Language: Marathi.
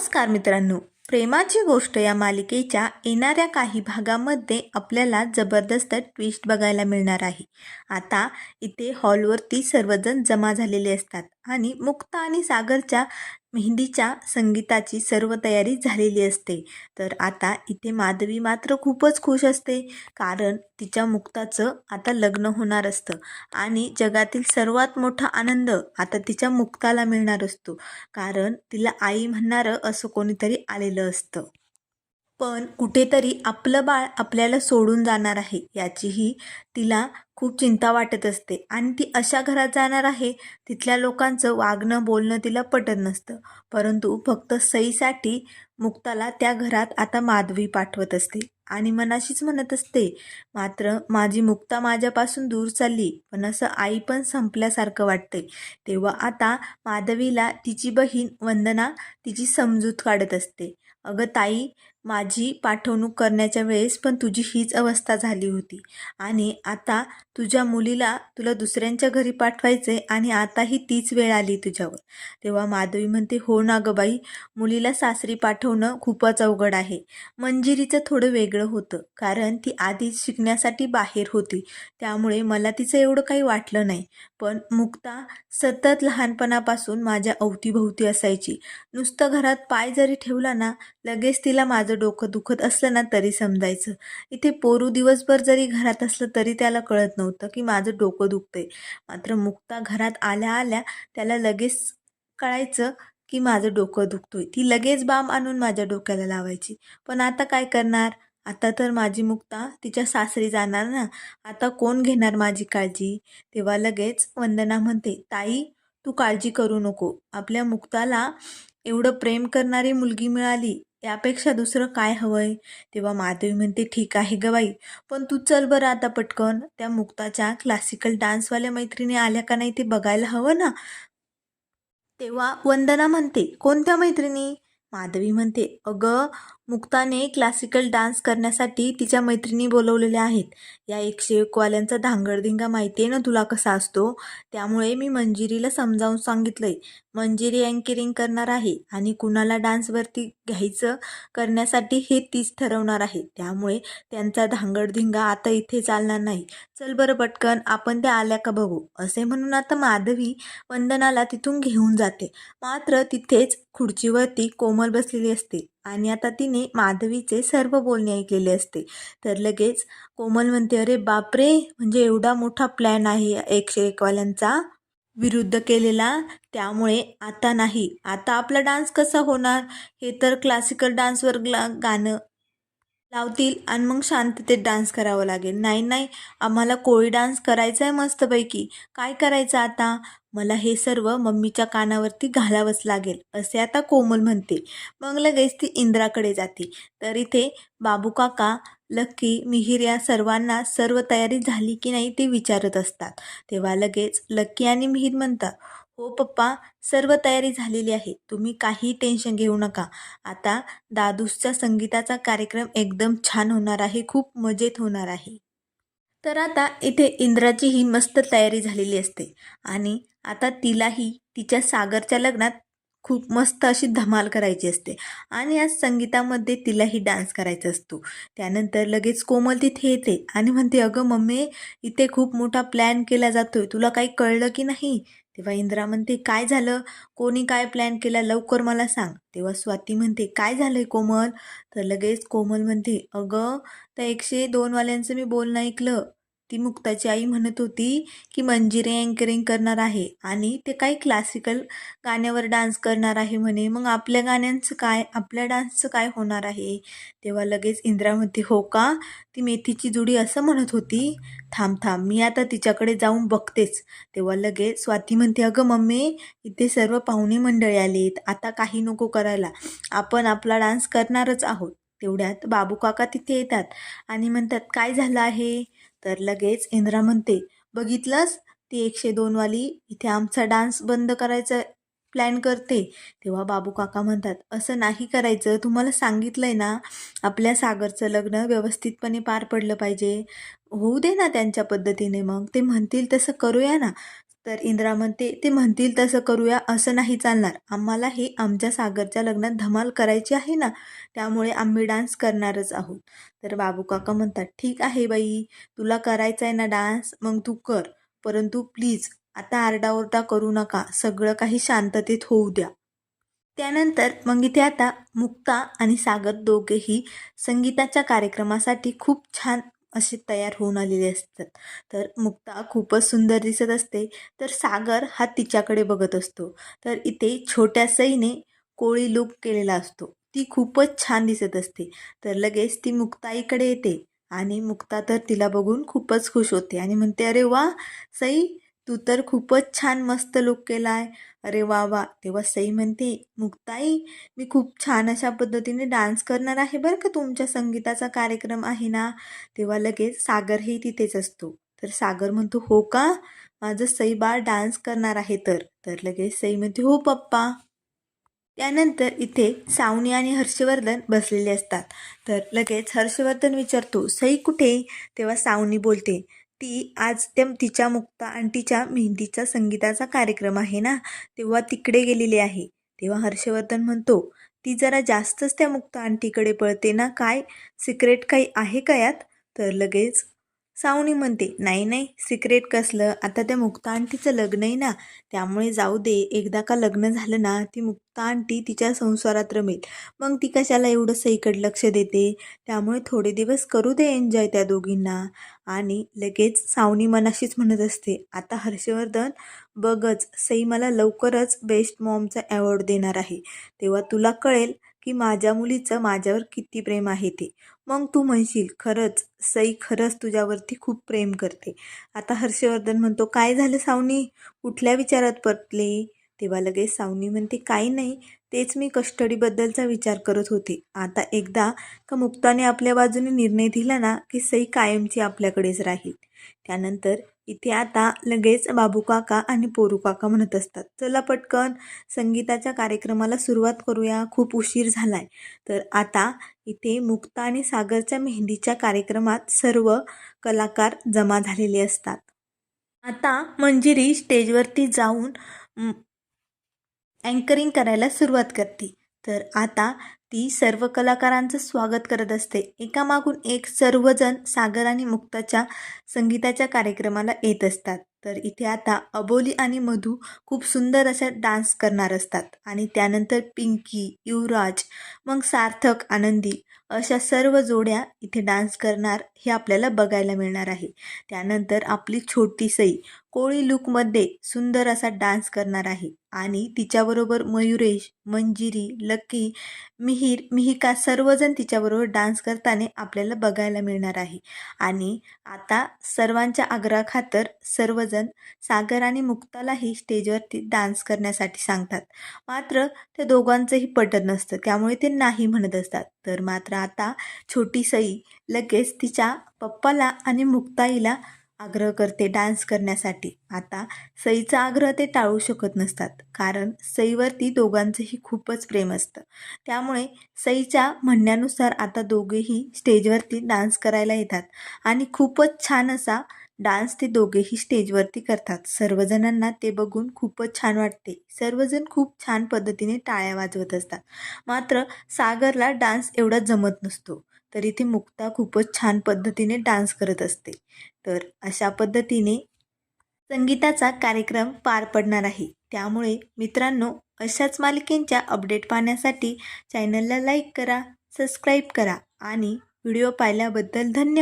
नमस्कार मित्रांनो. प्रेमाची गोष्ट या मालिकेच्या येणाऱ्या काही भागामध्ये आपल्याला जबरदस्त ट्विस्ट बघायला मिळणार आहे. आता इथे हॉलवरती सर्वजण जमा झालेले असतात आणि मुक्ता आणि सागरच्या मेहंदीच्या संगीताची सर्व तयारी झालेली असते. तर आता इथे माधवी मात्र खूपच खुश असते. कारण तिच्या मुक्ताचं आता लग्न होणार असतं. आणि जगातील सर्वात मोठा आनंद आता तिच्या मुक्ताला मिळणार असतो. कारण तिला आई म्हणणारं असं कोणीतरी आलेलं असतं. पण कुठेतरी आपलं बाळ आपल्याला सोडून जाणार आहे याचीही तिला खूप चिंता वाटत असते. आणि ती अशा घरात जाणार आहे तिथल्या लोकांचं वागणं बोलणं तिला पटत नसतं. परंतु फक्त सईसाठी मुक्ताला त्या घरात आता माधवी पाठवत असते. आणि मनाशीच म्हणत असते मात्र माझी मुक्ता माझ्यापासून दूर चालली. पण असं आई पण संपल्यासारखं वाटतंय. तेव्हा आता माधवीला तिची बहीण वंदना तिची समजूत काढत असते. अगं ताई माझी पाठवणूक करण्याच्या वेळेस पण तुझी हीच अवस्था झाली होती. आणि आता तुझ्या मुलीला तुला दुसऱ्यांच्या घरी पाठवायचे आणि आताही तीच वेळ आली तुझ्यावर. तेव्हा माधवी म्हणते हो ना गं बाई मुलीला सासरी पाठवणं खूपच अवघड आहे. मंजिरीचं थोडं वेगळं होतं कारण ती आधीच शिकण्यासाठी बाहेर होती. त्यामुळे मला तिचं एवढं काही वाटलं नाही. पण मुक्ता सतत लहानपणापासून माझ्या अवतीभोवती असायची. नुसतं घरात पाय जरी ठेवला ना लगेच तिला माझं डोकं दुखत असलं ना तरी समजायचं. इथे पोरू दिवसभर जरी घरात असलं तरी त्याला कळत नव्हतं. होतं की माझं डोकं दुखतंय. मात्र मुक्ता घरात आल्या आल्या त्याला लगेच कळायचं की माझं डोकं दुखतोय. ती लगेच बाम आणून माझ्या डोक्याला लावायची. पण आता काय करणार? आता तर माझी मुक्ता तिच्या सासरी जाणार ना. आता कोण घेणार माझी काळजी? तेव्हा लगेच वंदना म्हणते ताई तू काळजी करू नको. आपल्या मुक्ताला एवढं प्रेम करणारी मुलगी मिळाली. यापेक्षा दुसरं काय हवंय? तेव्हा माधवी म्हणते ठीक आहे ग बाई पण तू चल बरं आता पटकन. त्या मुक्ताच्या क्लासिकल डान्सवाल्या मैत्रिणी आल्या का नाही ते बघायला हवं ना? तेव्हा वंदना म्हणते कोणत्या मैत्रिणी? माधवी म्हणते अगं मुक्ताने क्लासिकल डान्स करण्यासाठी तिच्या मैत्रिणी बोलवलेल्या आहेत. या एकशे एकवाल्यांचा धांगडधिंगा माहिती आहे ना तुला कसा असतो? त्यामुळे मी मंजिरीला समजावून सांगितलं आहे मंजिरी अँकरिंग करणार आहे आणि कुणाला डान्सवरती घ्यायचं करण्यासाठी हे तीच ठरवणार आहे. त्यामुळे त्यांचा धांगडधिंगा आता इथे चालणार नाही. चल बरं पटकन आपण त्या आल्या का बघू? असे म्हणून आता माधवी वंदनाला तिथून घेऊन जाते. मात्र तिथेच खुर्चीवरती कोमल बसलेली असते. आणि आता तिने माधवीचे सर्व बोलणे ऐकलेले असते. तर लगेच कोमल म्हणते अरे बापरे! म्हणजे एवढा मोठा प्लॅन आहे एकशे एकवाल्यांचा विरुद्ध केलेला. त्यामुळे आता नाही. आता आपला डान्स कसा होणार? हे तर क्लासिकल डान्सवर गाणं लावतील आणि मग शांततेत डान्स करावं लागेल. नाही नाही. आम्हाला कोळी डान्स करायचा आहे मस्तपैकी. काय करायचं आता? मला हे सर्व मम्मीच्या कानावरती घालावंच लागेल असे आता कोमल म्हणते. मग लगेच ती इंद्राकडे जाते. तर इथे बाबू काका लक्की मिहीर या सर्वांना सर्व तयारी झाली की नाही ते विचारत असतात. तेव्हा लगेच लक्की आणि मिहीर म्हणतात हो पप्पा सर्व तयारी झालेली आहे. तुम्ही काही टेन्शन घेऊ नका. आता दादूसचा संगीताचा कार्यक्रम एकदम छान होणार आहे खूप मजेत होणार आहे. तर आता इथे इंद्राचीही मस्त तयारी झालेली असते. आणि आता तिलाही तिच्या सागरच्या लग्नात खूप मस्त अशी धमाल करायची असते. आणि आज संगीतामध्ये तिलाही डान्स करायचा असतो. त्यानंतर लगेच कोमल तिथे येते आणि म्हणते अगं मम्मी इथे खूप मोठा प्लॅन केला जातोय. तुला काही कळलं की नाही? तेव्हा इंद्रा म्हणते काय झालं? कोणी काय प्लॅन केला? लवकर मला सांग. तेव्हा स्वाती म्हणते काय झालंय कोमल? तर लगेच कोमल म्हणते अगं त्या एकशे दोनवाल्यांचं मी बोलणं ऐकलं. ती मुक्ताची आई म्हणत होती की मंजिरी अँकरिंग करणार आहे आणि ते काही क्लासिकल गाण्यावर डान्स करणार आहे म्हणे. मग आपल्या गाण्यांचं काय आपल्या डान्सचं काय होणार आहे? तेव्हा लगेच इंद्रा म्हणते हो का? ती मेथीची जुडी असं म्हणत होती? थांब थांब मी आता तिच्याकडे जाऊन बघतेच. तेव्हा लगेच स्वाती म्हणते अगं मम्मी इथे सर्व पाहुणे मंडळी आलेत. आता काही नको करायला. आपण आपला डान्स करणारच आहोत. तेवढ्यात बाबू काका तिथे येतात आणि म्हणतात काय झालं आहे? तर लगेच इंद्रा म्हणते बघितलंस? ती एकशे दोनवाली इथे आमचा डान्स बंद करायचा प्लॅन करते. तेव्हा बाबू काका म्हणतात असं नाही करायचं. तुम्हाला सांगितलं आहे ना आपल्या सागरचं लग्न व्यवस्थितपणे पार पडलं पाहिजे. होऊ दे ना त्यांच्या पद्धतीने मग. ते म्हणतील तसं करूया ना. तर इंद्रा म्हणते ते म्हणतील तसं करूया असं नाही चालणार. आम्हाला हे आमच्या सागरच्या लग्नात धमाल करायची आहे ना त्यामुळे आम्ही डान्स करणारच आहोत. तर बाबू काका म्हणतात ठीक आहे बाई तुला करायचा आहे ना डान्स मग तू कर. परंतु प्लीज आता आरडाओरडा करू नका सगळं काही शांततेत होऊ द्या. त्यानंतर मग इथे आता मुक्ता आणि सागर दोघेही संगीताच्या कार्यक्रमासाठी खूप छान असे तयार होऊन आलेले असतात. तर मुक्ता खूपच सुंदर दिसत असते. तर सागर हा तिच्याकडे बघत असतो. तर इथे छोट्या सईने कोळी लुक केलेला असतो. ती खूपच छान दिसत असते. तर लगेच ती मुक्ताईकडे येते आणि मुक्ता तर तिला बघून खूपच खुश होते आणि म्हणते अरे वा सई तू तर खूपच छान मस्त लुक केला आहे अरे वा वा. तेव्हा सई म्हणते मुक्ताई मी खूप छान अशा पद्धतीने डान्स करणार आहे बरं का? तुमच्या संगीताचा कार्यक्रम आहे ना? तेव्हा लगेच सागरही तिथेच असतो. तर सागर म्हणतो हो का? माझं सई बाळ डान्स करणार आहे तर. तर लगेच सई म्हणते हो पप्पा. त्यानंतर इथे सावनी आणि हर्षवर्धन बसलेले असतात. तर लगेच हर्षवर्धन विचारतो सई कुठे? तेव्हा सावनी बोलते ती आज त्या तिच्या मुक्ता आंटीच्या मेहंदीचा संगीताचा कार्यक्रम आहे ना? तेव्हा तिकडे गेलेली आहे. तेव्हा हर्षवर्धन म्हणतो ती जरा जास्तच त्या मुक्ता आंटीकडे पळते ना? काय? सिक्रेट काही आहे का यात? तर लगेच सावनी म्हणते नाही नाही सिक्रेट कसलं? आता त्या मुक्ता आंटीचं लग्न आहे ना त्यामुळे जाऊ दे. एकदा का लग्न झालं ना ती मुक्ता आंटी तिच्या संसारात रमेल. मग ती कशाला एवढं सईकडे लक्ष देते? त्यामुळे थोडे दिवस करू दे एन्जॉय त्या दोघींना. आणि लगेच सावनी मनाशीच म्हणत असते आता हर्षवर्धन बघच सई मला लवकरच बेस्ट मॉमचा अवॉर्ड देणार आहे. तेव्हा तुला कळेल की माझ्या मुलीचं माझ्यावर किती प्रेम आहे ते. मग तू म्हणशील खरंच सई खरंच तुझ्यावरती खूप प्रेम करते. आता हर्षवर्धन म्हणतो काय झालं सावनी? कुठल्या विचारात परतले तेव्हा लगेच सावनी म्हणते काही नाही तेच मी कस्टडीबद्दलचा विचार करत होते. आता एकदा का मुक्ताने आपल्या बाजूने निर्णय दिला ना की सई कायमची आपल्याकडेच राहील. त्यानंतर इथे आता लगेच बाबू काका आणि पोरू काका म्हणत असतात. चला पटकन संगीताच्या कार्यक्रमाला सुरुवात करूया. खूप उशीर झालाय. तर आता इथे मुक्ता आणि सागरच्या मेहंदीच्या कार्यक्रमात सर्व कलाकार जमा झालेले असतात. आता मंजिरी स्टेजवरती जाऊन अँकरिंग करायला सुरुवात करते. तर आता ती सर्व कलाकारांचं स्वागत करत असते. एकामागून एक सर्वजण सागर आणि मुक्ताच्या संगीताच्या कार्यक्रमाला येत असतात. तर इथे आता अबोली आणि मधू खूप सुंदर अशा डान्स करणार असतात. आणि त्यानंतर पिंकी युवराज मग सार्थक आनंदी अशा सर्व जोड्या इथे डान्स करणार हे आपल्याला बघायला मिळणार आहे. त्यानंतर आपली छोटी सई कोळी लुकमध्ये सुंदर असा डान्स करणार आहे. आणि तिच्याबरोबर मयुरेश मंजिरी लकी मिहीर मिहिका सर्वजण तिच्याबरोबर डान्स करताना आपल्याला बघायला मिळणार आहे. आणि आता सर्वांच्या आग्रहाखातर सर्वजण सागर आणि मुक्तालाही स्टेजवरती डान्स करण्यासाठी सांगतात. मात्र त्या दोघांचंही पटत नसतं त्यामुळे ते नाही म्हणत असतात. तर मात्र आता छोटी सई लगेच तिच्या पप्पाला आणि मुक्ताईला आग्रह करते डान्स करण्यासाठी. आता सईचा आग्रह ते टाळू शकत नसतात कारण सईवरती दोघांचंही खूपच प्रेम असतं. त्यामुळे सईच्या म्हणण्यानुसार आता दोघेही स्टेजवरती डान्स करायला येतात आणि खूपच छान असा डान्स ते दोघेही स्टेजवरती करतात. सर्वजणांना ते बघून खूपच छान वाटते. सर्वजण खूप छान पद्धतीने टाळ्या वाजवत असतात. मात्र सागरला डान्स एवढा जमत नसतो. तर इथे मुक्ता खूपच छान पद्धतीने डान्स करत असते. तर अशा पद्धतीने संगीताचा कार्यक्रम पार पडणार आहे. त्यामुळे मित्रांनो अशाच मालिकेंच्या अपडेट पाहण्यासाठी चॅनलला लाईक करा सबस्क्राईब करा आणि व्हिडिओ पाहिल्याबद्दल धन्यवाद.